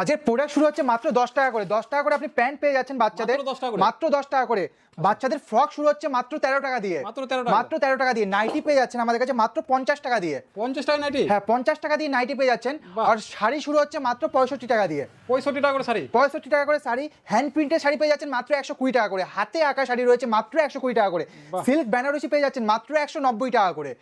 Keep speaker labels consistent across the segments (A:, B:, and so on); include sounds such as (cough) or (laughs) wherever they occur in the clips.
A: আজকের প্রোডাক্ট শুরু হচ্ছে মাত্র দশ টাকা করে। দশ টাকা করে আপনি প্যান্ট পেয়ে যাচ্ছেন বাচ্চাদের।
B: মাত্র 10 টাকা করে?
A: দশ টাকা করে। বাচ্চাদের ফ্রক শুরু হচ্ছে মাত্র তেরো টাকা দিয়ে।
B: মাত্র 13 টাকা?
A: মাত্র তেরো টাকা দিয়ে। নাইটি পেয়ে যাচ্ছেন আমাদের কাছে মাত্র পঞ্চাশ টাকা দিয়ে।
B: পঞ্চাশ টাকা নাইটি?
A: হ্যাঁ পঞ্চাশ টাকা দিয়ে নাইটি পেয়ে যাচ্ছেন। আর শাড়ি শুরু হচ্ছে মাত্র পঁয়ষট্টি টাকা দিয়ে।
B: পঁয়ষট্টি টাকা করে শাড়ি?
A: পঁয়ষট্টি টাকা করে শাড়ি। হ্যান্ড প্রিন্টের শাড়ি পেয়ে যাচ্ছেন মাত্র একশো কুড়ি টাকা করে। হাতে আঁকা শাড়ি রয়েছে মাত্র একশো কুড়ি টাকা করে। সিল্ক বেনারসি পেয়ে যাচ্ছেন মাত্র একশো নব্বই টাকা করে।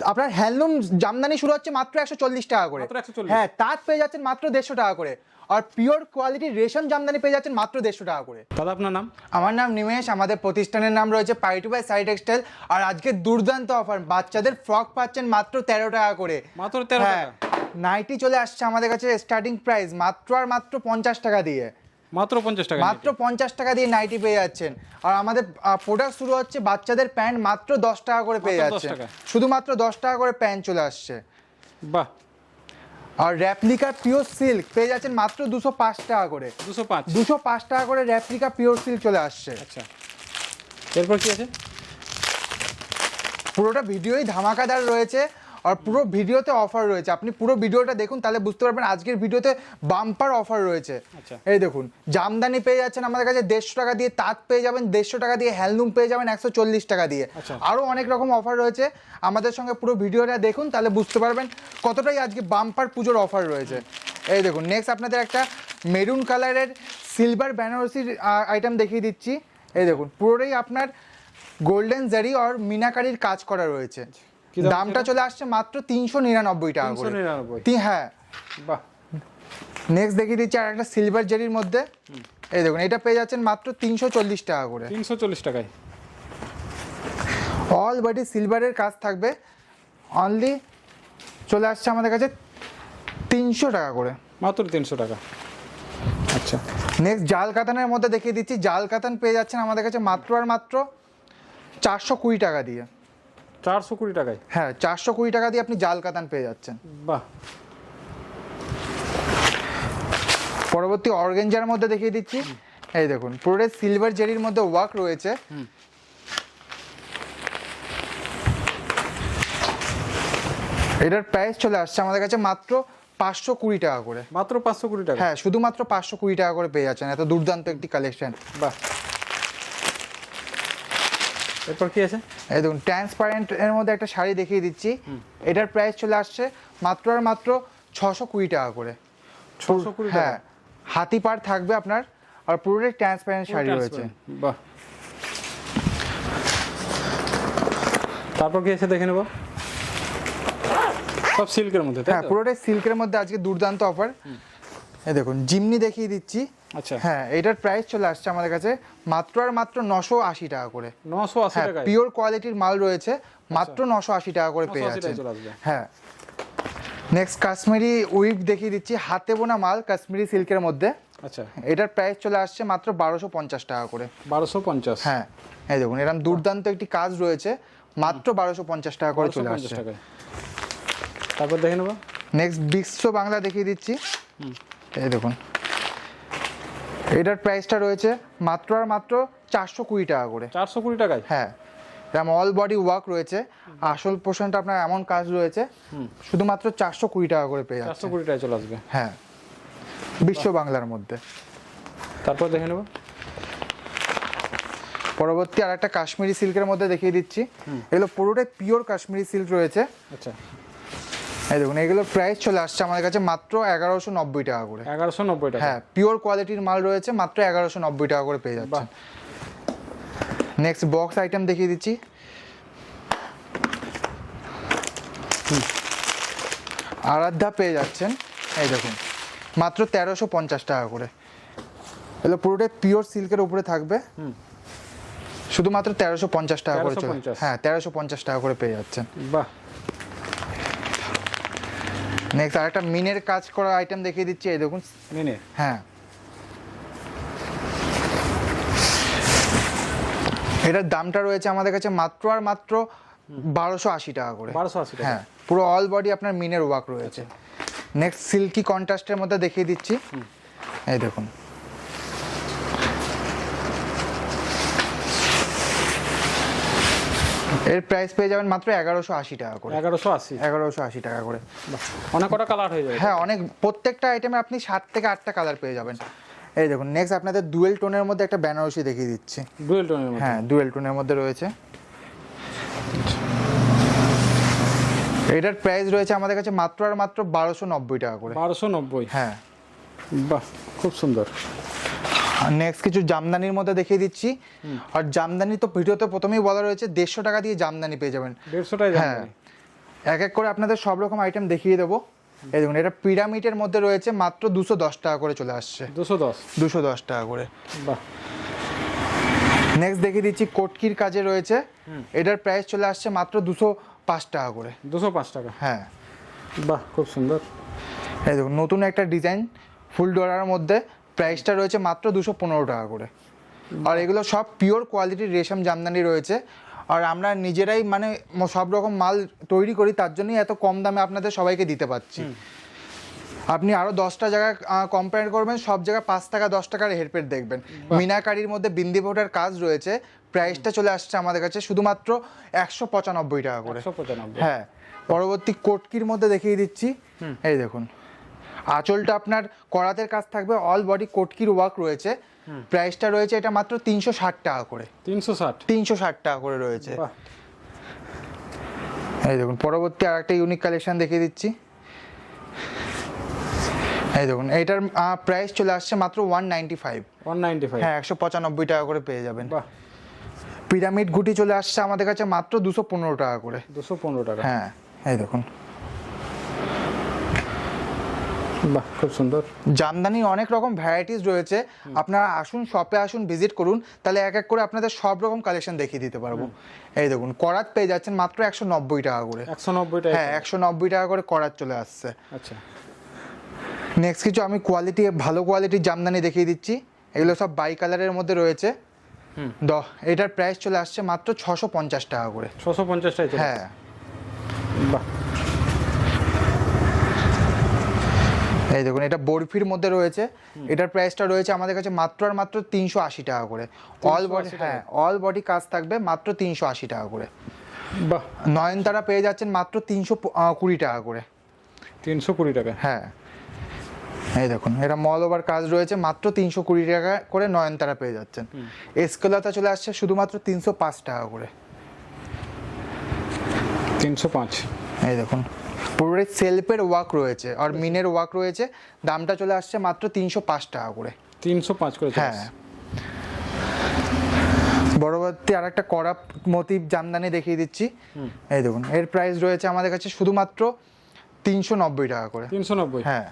A: আপনার হ্যান্ডলুম জামদানি শুরু হচ্ছে মাত্র একশো চল্লিশ টাকা করে।
B: মাত্র 140
A: হ্যাঁ তাঁত পেয়ে যাচ্ছেন মাত্র দেড়শো টাকা করে। আর পিওর কোয়ালিটির রেশম জামদানি পেয়ে যাচ্ছেন মাত্র দেড়শো টাকা করে।
B: দাদা আপনার নাম?
A: আমার নাম নিমেশ আমাদের প্রতিষ্ঠানের নাম রয়েছে পাইটু বাই সাই টেক্সটাইল আর আজকে দুর্দান্ত অফার বাচ্চাদের ফ্রক পাচ্ছেন মাত্র তেরো টাকা করে।
B: মাত্র 13
A: হ্যাঁ
B: টাকা?
A: নাইটি চলে আসছে আমাদের কাছে স্টার্টিং প্রাইস মাত্র আর মাত্র পঞ্চাশ টাকা দিয়ে।
B: মাত্র পঞ্চাশ টাকা
A: মাত্র পঞ্চাশ টাকা দিয়ে নাইটি পেয়ে যাচ্ছেন। আর আমাদের প্রোডাক্ট শুরু হচ্ছে বাচ্চাদের প্যান্ট মাত্র দশ টাকা করে পেয়ে যাচ্ছে। শুধুমাত্র দশ টাকা করে প্যান্ট চলে আসছে।
B: বাহ।
A: আর র্যাপ্লিকার পিওর সিল্ক পেয়ে যাচ্ছেন মাত্র দুশো পাঁচ টাকা করে।
B: দুশো পাঁচ।
A: দুশো পাঁচ টাকা করে র্যাপ্লিকা পিওর সিল্ক চলে আসছে।
B: আচ্ছা। এরপর কি আছে?
A: পুরোটা ভিডিওই ধামাকাদার রয়েছে। আর পুরো ভিডিওতে অফার রয়েছে। আপনি পুরো ভিডিওটা দেখুন তাহলে বুঝতে পারবেন আজকের ভিডিওতে বাম্পার অফার রয়েছে।
B: আচ্ছা।
A: এই দেখুন জামদানি পেয়ে যাচ্ছেন আমাদের কাছে দেড়শো টাকা দিয়ে তাঁত পেয়ে যাবেন দেড়শো টাকা দিয়ে হ্যান্ডলুম পেয়ে যাবেন একশো চল্লিশ টাকা দিয়ে।
B: আচ্ছা।
A: আরও অনেক রকম অফার রয়েছে। আমাদের সঙ্গে পুরো ভিডিওটা দেখুন তাহলে বুঝতে পারবেন কতটাই আজকে বাম্পার পুজোর অফার রয়েছে। এই দেখুন নেক্সট আপনাদের একটা মেরুন কালারের সিলভার বেনারসির আইটেম দেখিয়ে দিচ্ছি। এই দেখুন পুরোটাই আপনার গোল্ডেন জারি আর মিনাকারির কাজ করা রয়েছে।
B: দাম
A: দামটা চলে আসছে মাত্র তিনশো নিরানব্বই টাকা করে। হ্যাঁ।
B: বাহ।
A: নেক্সট দেখিয়ে দিচ্ছি আর একটা সিলভার জেরির মধ্যে। এই দেখুন এটা পেয়ে যাচ্ছেন মাত্র তিনশো চল্লিশ টাকা করে।
B: তিনশো চল্লিশ টাকায়।
A: অল বডি সিলভারের কাজ থাকবে। অনলি চলে আসছে আমাদের কাছে তিনশো টাকা করে।
B: মাত্র তিনশো টাকা। আচ্ছা।
A: নেক্সট জাল কাতানের মধ্যে দেখিয়ে দিচ্ছি। জাল কাতান পেয়ে যাচ্ছেন আমাদের কাছে মাত্র আর মাত্র চারশো কুড়ি টাকা দিয়ে।
B: চারশো কুড়ি টাকায়?
A: হ্যাঁ চারশো কুড়ি টাকা দিয়ে আপনি জাল কাতান পেয়ে যাচ্ছেন।
B: বাহ।
A: পরবর্তী অর্গেঞ্জার মধ্যে দেখিয়ে দিচ্ছি। এই দেখুন পুরোটাই সিলভার জেরির মধ্যে ওয়ার্ক রয়েছে। এটার প্রাইস চলে আসছে আমাদের কাছে মাত্র পাঁচশো কুড়ি টাকা করে।
B: মাত্র পাঁচশো কুড়ি টাকা?
A: হ্যাঁ শুধুমাত্র পাঁচশো কুড়ি টাকা করে পেয়ে যাচ্ছেন। এত দুর্দান্ত একটি কালেকশন
B: বাহ। এরপর কি আছে?
A: এই দেখুন ট্রান্সপারেন্ট এর মধ্যে একটা শাড়ি দেখিয়ে দিচ্ছি। এটার প্রাইস চলে আসছে মাত্র আর মাত্র ছশো কুড়ি টাকা করে।
B: ছশো কুড়ি
A: হ্যাঁ হাতি পার থাকবে আপনার আর পুরোটাই ট্রান্সপারেন্ট শাড়ি রয়েছে।
B: বাহ। তারপর কি আছে দেখে নেব? সব সিল্কের মধ্যে
A: হ্যাঁ? পুরোটাই সিল্কের মধ্যে আজকে দুর্দান্ত অফার এই দেখুন জিমনি দেখিয়ে দিচ্ছি।
B: আচ্ছা।
A: হ্যাঁ এটার প্রাইস চলে আসছে আমাদের কাছে মাত্র আর মাত্র নশো আশি টাকা করে।
B: নশো আশি টাকায়?
A: পিওর কোয়ালিটির মাল রয়েছে মাত্র নশো আশি টাকা করে পেয়ে যাচ্ছেন। হ্যাঁ। নেক্সট কাশ্মীরি উইভ দেখিয়ে দিচ্ছি হাতে বোনা মাল কাশ্মীরি সিল্কের মধ্যে।
B: আচ্ছা।
A: এটার প্রাইস চলে আসছে মাত্র বারোশো পঞ্চাশ টাকা করে।
B: বারোশো পঞ্চাশ?
A: হ্যাঁ এই দেখুন এরকম দুর্দান্ত একটি কাজ রয়েছে মাত্র বারোশো পঞ্চাশ টাকা করে চলে আসছে।
B: তারপর দেখে নেব।
A: নেক্সট বিশ্ব বাংলা দেখিয়ে দিচ্ছি। এই দেখুন। এটার প্রাইসটা রয়েছে মাত্র আর মাত্র চারশো কুড়ি টাকা করে।
B: চারশো কুড়ি টাকায়?
A: হ্যাঁ। এরকম অল বডি ওয়ার্ক রয়েছে। আসল পোর্শনটা আপনার এমন কাজ রয়েছে শুধুমাত্র চারশো কুড়ি টাকা করে পেয়ে যাচ্ছে।
B: চারশো কুড়ি টাকায় চলে আসবে।
A: হ্যাঁ। বিশ্ব বাংলার মধ্যে।
B: তারপর দেখে নেব।
A: পরবর্তী আর একটা কাশ্মীরি সিল্কের মধ্যে দেখিয়ে দিচ্ছি। এগুলো পুরোটাই পিওর কাশ্মীরি সিল্ক রয়েছে।
B: আচ্ছা।
A: এই দেখুন এগুলোর প্রাইস চলে আসছে আমাদের কাছে মাত্র এগারোশো নব্বই টাকা করে।
B: এগারোশো নব্বই টাকা।
A: হ্যাঁ পিওর কোয়ালিটির মাল রয়েছে মাত্র এগারোশো নব্বই টাকা করে পেয়ে যাচ্ছে
B: বাহ।
A: নেক্সট বক্স আইটেম দেখিয়ে দিচ্ছি। আরাধ্যা পেয়ে যাচ্ছেন এই দেখুন মাত্র তেরোশো পঞ্চাশ টাকা করে। এগুলো পুরোটাই পিওর সিল্কের উপরে থাকবে। শুধুমাত্র তেরোশো পঞ্চাশ টাকা করে চলে হ্যাঁ তেরোশো পঞ্চাশ টাকা করে পেয়ে যাচ্ছেন।
B: বাহ।
A: নেক্সট আর একটা মিনের কাজ করা আইটেম দেখিয়ে দিচ্ছি এই দেখুন।
B: মিনে
A: হ্যাঁ। এটার দামটা রয়েছে আমাদের কাছে মাত্র আর মাত্র বারোশো আশি টাকা করে।
B: বারোশো আশি
A: হ্যাঁ পুরো অল বডি আপনার মিনের ওয়াক রয়েছে। নেক্সট সিল্কি কন্ট্রাস্টের মধ্যে দেখিয়ে দিচ্ছি। এই দেখুন। এর প্রাইস পেয়ে যাবেন মাত্র এগারোশো আশি টাকা করে।
B: এগারোশো আশি।
A: এগারোশো আশি টাকা করে।
B: বাহ, অনেক কটা কালার হয়ে যাবে।
A: হ্যাঁ অনেক প্রত্যেকটা আইটেমে আপনি সাত থেকে আটটা কালার পেয়ে যাবেন। এই দেখুন নেক্সট আপনাদের ডুয়েল টোনের মধ্যে একটা বেনারসি দেখিয়ে দিচ্ছি।
B: ডুয়েল টোনের মধ্যে?
A: হ্যাঁ ডুয়েল টোনের মধ্যে রয়েছে। এটার প্রাইস রয়েছে আমাদের কাছে মাত্র আর মাত্র বারোশো নব্বই টাকা করে।
B: বারোশো নব্বই?
A: হ্যাঁ।
B: বাহ খুব সুন্দর। (laughs)
A: নেক্সট কিছু জামদানির মধ্যে দেখিয়ে দিচ্ছি। আর জামদানি তো ভিডিওতে প্রথমেই বলা রয়েছে দেড়শো টাকা দিয়ে জামদানি পেয়ে যাবেন।
B: দেড়শোটাই
A: হ্যাঁ। এক এক করে আপনাদের সব রকম আইটেম দেখিয়ে দেবো। এই দেখুন এটা পিরামিডের মধ্যে রয়েছে মাত্র দুশো দশ টাকা করে চলে আসছে।
B: দুশো দশ।
A: দুশো দশ টাকা করে।
B: বাহ।
A: নেক্সট দেখিয়ে দিচ্ছি কোটকির কাজে রয়েছে। এটার প্রাইস চলে আসছে মাত্র দুশো পাঁচ টাকা করে।
B: দুশো পাঁচ টাকা।
A: হ্যাঁ।
B: বাহ খুব সুন্দর।
A: এই দেখুন নতুন একটা ডিজাইন ফুল ডোরার মধ্যে। প্রাইসটা রয়েছে মাত্র দুশো পনেরো টাকা করে। আর এগুলো সব পিওর কোয়ালিটির রেশম জামদানি রয়েছে। আর আমরা নিজেরাই মানে সব রকম মাল তৈরি করি তার জন্যই এত কম দামে আপনাদের সবাইকে দিতে পারছি। আপনি আরও দশটা জায়গায় কম্পেয়ার করবেন সব জায়গায় পাঁচ টাকা দশ টাকার হেরফের দেখবেন। মিনাকারির মধ্যে বিন্দি ভোটার কাজ রয়েছে প্রাইসটা চলে আসছে আমাদের কাছে শুধুমাত্র একশো পঁচানব্বই টাকা করে। হ্যাঁ পরবর্তী কোটকির মধ্যে দেখিয়ে দিচ্ছি। এই দেখুন। আঁচলটা আপনার করাতের কাজ থাকবে অল বডি কোটকির ওয়ার্ক রয়েছে। প্রাইসটা রয়েছে এটা মাত্র তিনশো ষাট টাকা করে।
B: তিনশো ষাট?
A: তিনশো ষাট টাকা করে রয়েছে। এই দেখুন পরবর্তী আর একটা ইউনিক কালেকশন দেখিয়ে দিচ্ছি। এই দেখুন এইটার প্রাইস চলে আসছে মাত্র one ninety five
B: one ninety five
A: হ্যাঁ একশো পঁচানব্বই টাকা করে পেয়ে যাবেন। পিরামিড গুটি চলে আসছে আমাদের কাছে মাত্র দুশো পনেরো টাকা করে।
B: দুশো পনেরো টাকা।
A: হ্যাঁ এই দেখুন।
B: বাহ খুব সুন্দর।
A: জামদানির অনেক রকম ভ্যারাইটিস রয়েছে। আপনারা আসুন শপে আসুন ভিজিট করুন। তাহলে এক এক করে আপনাদের সব রকম কালেকশন দেখিয়ে দিতে পারব। এই দেখুন করাত পেয়ে যাচ্ছেন মাত্র একশো নব্বই টাকা করে।
B: একশো নব্বই টাকা
A: হ্যাঁ একশো নব্বই টাকা করে করাত চলে আসছে।
B: আচ্ছা।
A: নেক্সট কিছু আমি কোয়ালিটি ভালো কোয়ালিটির জামদানি দেখিয়ে দিচ্ছি। এগুলো সব বাই কালারের মধ্যে রয়েছে।
B: হুম।
A: দ এটার প্রাইস চলে আসছে মাত্র ছশো পঞ্চাশ টাকা করে।
B: ছশো পঞ্চাশ টাকা
A: হ্যাঁ। এই দেখুন এটা বরফির মধ্যে রয়েছে। এটার প্রাইসটা রয়েছে আমাদের কাছে মাত্র আর মাত্র তিনশো আশি টাকা করে। অল বডি হ্যাঁ অল বডি কাজ থাকবে মাত্র তিনশো আশি টাকা করে।
B: বাহ।
A: নয়নতারা পেয়ে যাচ্ছেন মাত্র তিনশো কুড়ি টাকা করে।
B: তিনশো কুড়ি টাকা।
A: হ্যাঁ। এই দেখুন এটা মল ওভার কাজ রয়েছে মাত্র তিনশো কুড়ি টাকা করে নয়নতারা পেয়ে যাচ্ছেন। এসকলাতা চলে আসছে শুধুমাত্র তিনশো পাঁচ টাকা করে।
B: তিনশো পাঁচ।
A: এই দেখুন পুরোটাই সেলফের ওয়ার্ক রয়েছে আর মিনের ওয়ার্ক রয়েছে। দামটা চলে আসছে মাত্র তিনশো পাঁচ টাকা করে।
B: তিনশো পাঁচ করে
A: হ্যাঁ। পরবর্তী আর একটা কড়া মোটিভ জামদানি দেখিয়ে দিচ্ছি। এই দেখুন এর প্রাইস রয়েছে আমাদের কাছে শুধুমাত্র তিনশো নব্বই টাকা করে।
B: তিনশো নব্বই।
A: হ্যাঁ।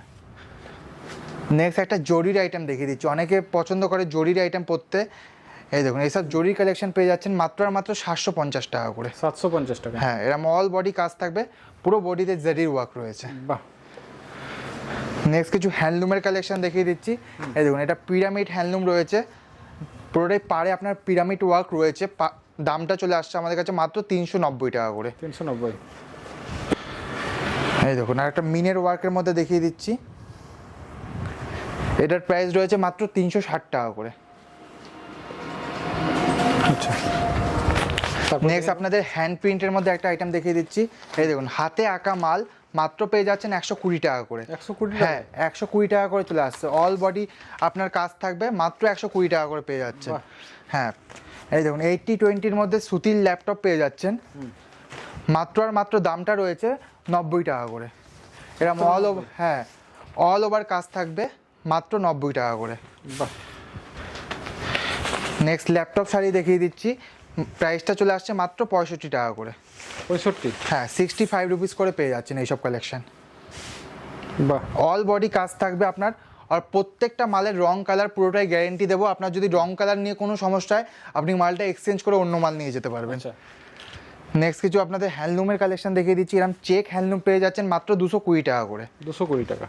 A: নেক্সট একটা জরির আইটেম দেখিয়ে দিচ্ছি। অনেকে পছন্দ করে জরির আইটেম পরতে। এই দেখুন এইসব জরির কালেকশন পেয়ে যাচ্ছেন মাত্র আর মাত্র সাতশো পঞ্চাশ টাকা করে।
B: সাতশো পঞ্চাশ টাকা।
A: হ্যাঁ এরম অল বডি কাজ থাকবে পুরো বডিতে জেরির ওয়ার্ক রয়েছে।
B: বাহ।
A: নেক্সট কিছু হ্যান্ডলুমের কালেকশন দেখিয়ে দিচ্ছি। এই দেখুন এটা পিরামিড হ্যান্ডলুম রয়েছে। পুরোটাই পাড়ে আপনার পিরামিড ওয়ার্ক রয়েছে। দামটা চলে আসছে আমাদের কাছে মাত্র তিনশো নব্বই টাকা করে।
B: তিনশো নব্বই।
A: এই দেখুন আর একটা মিনের ওয়ার্কের মধ্যে দেখিয়ে দিচ্ছি। এটার প্রাইস রয়েছে মাত্র তিনশো ষাট টাকা করে।
B: আচ্ছা।
A: নেক্সট আপনাদের হ্যান্ড প্রিন্টের মধ্যে একটা আইটেম দেখিয়ে দিচ্ছি। এই দেখুন হাতে আঁকা মাল মাত্র পেয়ে যাচ্ছেন একশো কুড়ি টাকা করে।
B: একশো কুড়ি
A: হ্যাঁ একশো কুড়ি টাকা করে চলে আসছে। অল বডি আপনার কাজ থাকবে মাত্র একশো কুড়ি টাকা করে পেয়ে যাচ্ছেন।
B: বাহ।
A: হ্যাঁ এই দেখুন এইটটি টোয়েন্টির মধ্যে সুতির ল্যাপটপ পেয়ে যাচ্ছেন। মাত্র আর মাত্র দামটা রয়েছে নব্বই টাকা করে। এরকম অল ওভার হ্যাঁ অল ওভার কাজ থাকবে মাত্র নব্বই টাকা করে।
B: বাহ।
A: নেক্সট ল্যাপটপ শাড়ি দেখিয়ে দিচ্ছি। প্রাইসটা চলে আসছে মাত্র পঁয়ষট্টি টাকা করে।
B: পঁয়ষট্টি?
A: হ্যাঁ সিক্সটি ফাইভ রুপিস করে পেয়ে যাচ্ছেন এইসব কালেকশন
B: বাহ।
A: অল বডি কাজ থাকবে আপনার। আর প্রত্যেকটা মালের রং কালার পুরোটাই গ্যারেন্টি দেবো। আপনার যদি রং কালার নিয়ে কোনো সমস্যা হয় আপনি মালটা এক্সচেঞ্জ করে অন্য মাল নিয়ে যেতে পারবেন।
B: আচ্ছা।
A: নেক্সট কিছু আপনাদের হ্যান্ডলুমের কালেকশন দেখিয়ে দিচ্ছি। এরকম চেক হ্যান্ডলুম পেয়ে যাচ্ছেন মাত্র দুশো কুড়ি টাকা করে।
B: দুশো কুড়ি টাকা।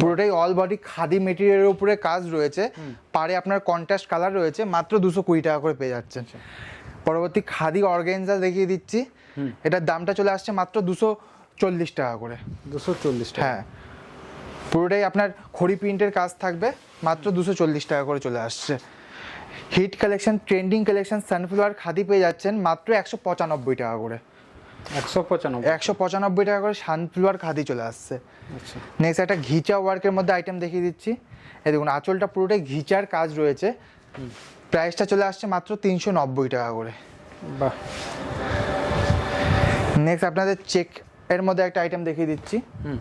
A: পুরোটাই অল বডি খাদি মেটেরিয়ালের উপরে কাজ রয়েছে। পারে আপনার কন্ট্রাস্ট কালার রয়েছে মাত্র দুশো কুড়ি টাকা করে পেয়ে যাচ্ছেন। পরবর্তী খাদি অর্গেনজা দেখিয়ে দিচ্ছি। এটার দামটা চলে আসছে মাত্র দুশো চল্লিশ টাকা করে।
B: দুশো চল্লিশ টাকা।
A: হ্যাঁ। পুরোটাই আপনার খড়ি প্রিন্টের কাজ থাকবে মাত্র দুশো চল্লিশ টাকা করে চলে আসছে। Hit collection trending collection sunflower khadi পেয়ে যাচ্ছেন মাত্র একশো পঁচানব্বই টাকা করে। একশো পঁচানব্বই। টাকা করে সানফ্লাওয়ার খাদি চলে আসছে।
B: আচ্ছা।
A: নেক্সট একটা ঘিচা ওয়ার্কের মধ্যে আইটেম দেখিয়ে দিচ্ছি। এই দেখুন আঁচলটা পুরোটাই ঘিচার কাজ রয়েছে। প্রাইসটা চলে আসছে মাত্র তিনশো নব্বই টাকা করে।
B: বাহ।
A: নেক্সট আপনাদের চেক এর মধ্যে একটা আইটেম দেখিয়ে দিচ্ছি।
B: হুম।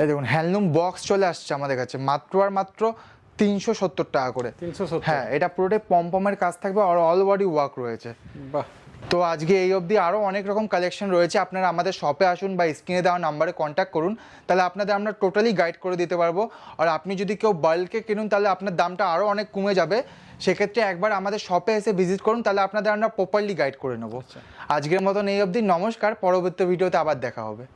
A: এই দেখুন হ্যান্ডলুম বক্স চলে আসছে আমাদের কাছে। মাত্র আর মাত্র তিনশো সত্তর টাকা করে।
B: তিনশো সত্তর।
A: হ্যাঁ এটা পুরোটাই পমপমের কাজ থাকবে আর অল বডি ওয়ার্ক রয়েছে।
B: বাহ।
A: তো আজকে এই অবধি আরও অনেক রকম কালেকশন রয়েছে আপনারা আমাদের শপে আসুন বা স্ক্রিনে দেওয়া নাম্বারে কন্ট্যাক্ট করুন তাহলে আপনাদের আমরা টোটালি গাইড করে দিতে পারব। আর আপনি যদি কেউ বাল্কে কিনুন তাহলে আপনার দামটা আরও অনেক কমে যাবে। সেক্ষেত্রে একবার আমাদের শপে এসে ভিজিট করুন তাহলে আপনাদের আমরা প্রপারলি গাইড করে নেব। আজকের মতন এই অবধি নমস্কার পরবর্তী ভিডিওতে আবার দেখা হবে।